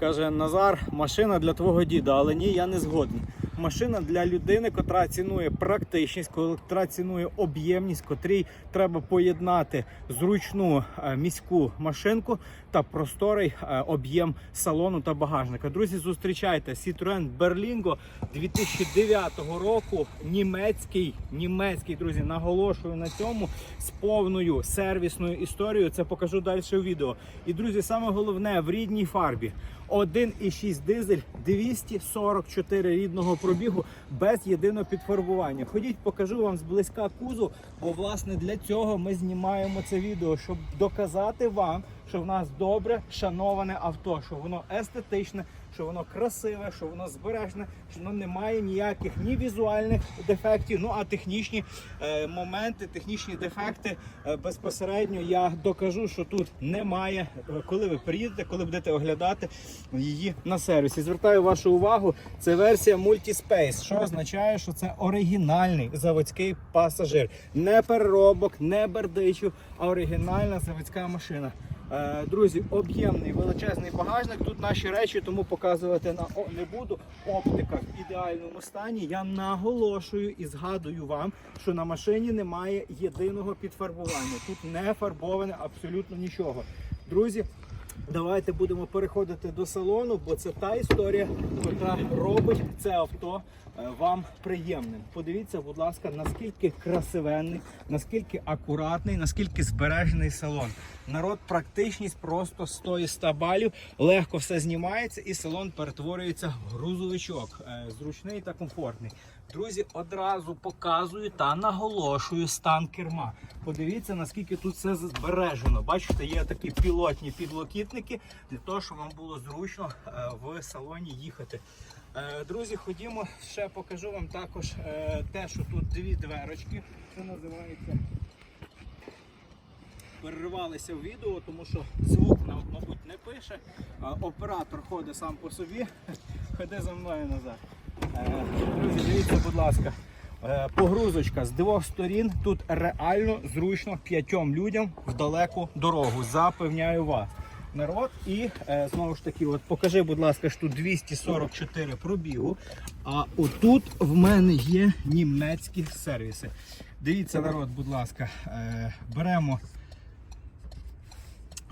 Каже Назар, машина для твого діда, але ні, я не згоден. Машина для людини, котра цінує практичність, котра цінує об'ємність, котрій треба поєднати зручну е, міську машинку та просторий е, об'єм салону та багажника. Друзі, зустрічайте Citroen Berlingo 2009 року. Німецький, німецький, друзі, наголошую на цьому з повною сервісною історією. Це покажу далі у відео. І друзі, саме головне в рідній фарбі. 1,6 дизель 244 рідного пробігу без єдиного підфарбування. Ходіть, покажу вам зблизька кузу, бо власне для цього ми знімаємо це відео, щоб доказати вам, що в нас добре шановане авто, що воно естетичне, що воно красиве, що воно збережне, що воно не має ніяких ні візуальних дефектів, ну а технічні е, моменти, технічні дефекти е, безпосередньо я докажу, що тут немає, е, коли ви приїдете, коли будете оглядати її на сервісі. Звертаю вашу увагу, це версія Multispace, що означає, що це оригінальний заводський пасажир. Не переробок, не бердичів, а оригінальна заводська машина. Е, Друзі, об'ємний величезний багажник. Тут наші речі, тому показувати на не буду. Оптика в ідеальному стані. Я наголошую і згадую вам, що на машині немає єдиного підфарбування. Тут не фарбоване абсолютно нічого. Друзі, давайте будемо переходити до салону, бо це та історія, яка робить це авто е, вам приємним. Подивіться, будь ласка, наскільки красивенний, наскільки акуратний, наскільки збережений салон. Народ, практичність просто 100 із 100 балів. Легко все знімається і салон перетворюється в грузовичок. Е, Зручний та комфортний. Друзі, одразу показую та наголошую стан керма. Подивіться, наскільки тут все збережено. Бачите, є такі пілотні підлокітники для того, щоб вам було зручно е, в салоні їхати. Е, Друзі, ходімо, ще покажу вам також е, те, що тут дві дверочки. Це називається переривалися в відео, тому що звук, нам, мабуть, не пише. Оператор ходить сам по собі. Ходи за мною назад. Друзі, дивіться, будь ласка. Погрузочка з двох сторін. Тут реально зручно п'ятьом людям в далеку дорогу. Запевняю вас. Народ і е, знову ж таки, от покажи, будь ласка, що тут 244 пробігу. А отут в мене є німецькі сервіси. Дивіться, народ, будь ласка, е, беремо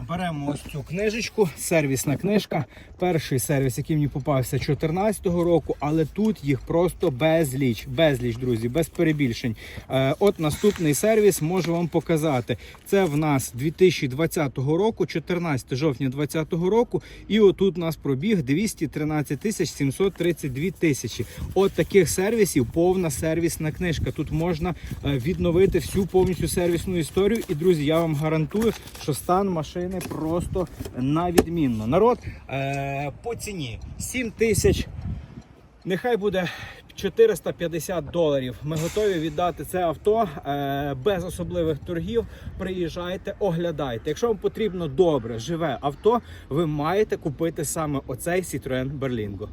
Беремо ось цю книжечку, сервісна книжка. Перший сервіс, який мені попався 2014 року, але тут їх просто безліч, безліч, друзі, без перебільшень. Е, от наступний сервіс можу вам показати. Це в нас 2020 року, 14 жовтня 2020 року. І отут у нас пробіг 213 тисяч 732 тисячі. От таких сервісів повна сервісна книжка. Тут можна е, відновити всю повністю сервісну історію. І друзі, я вам гарантую, що стан машини просто на відмінно. Народ е, по ціні 7 тисяч. Нехай буде 450 доларів. Ми готові віддати це авто е, без особливих торгів. Приїжджайте, оглядайте. Якщо вам потрібно добре, живе авто, ви маєте купити саме оцей Citroen Berlingo.